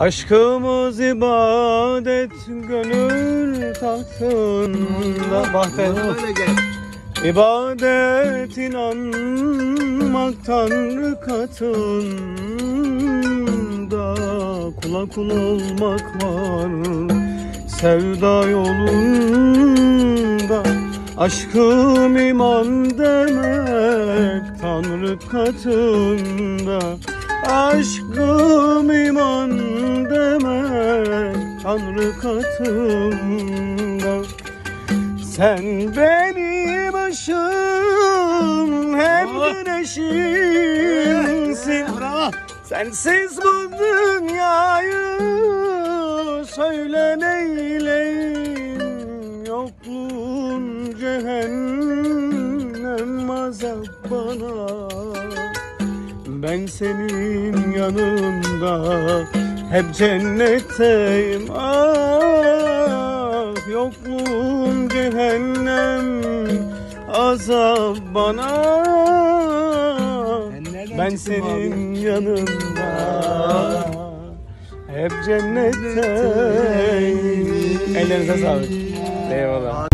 Aşkımız ibadet gönül tahtında. Gel. İbadet inanmak Tanrı katında. Kula kul olmak var Sevda yolunda. Aşkım iman demek Tanrı katında. Aşkım Tanrı katında sen benim ışığım hem Oh. güneşimsin. Sensiz bu dünyayı söyle neyleyim Yokluğun cehennem azap bana Ben senin yanında hep cennetteyim. Ah yokluğun cehennem. Azap bana. Ben senin yanında. Hep cennetteyim. Ellerinize sağlık. Eyvallah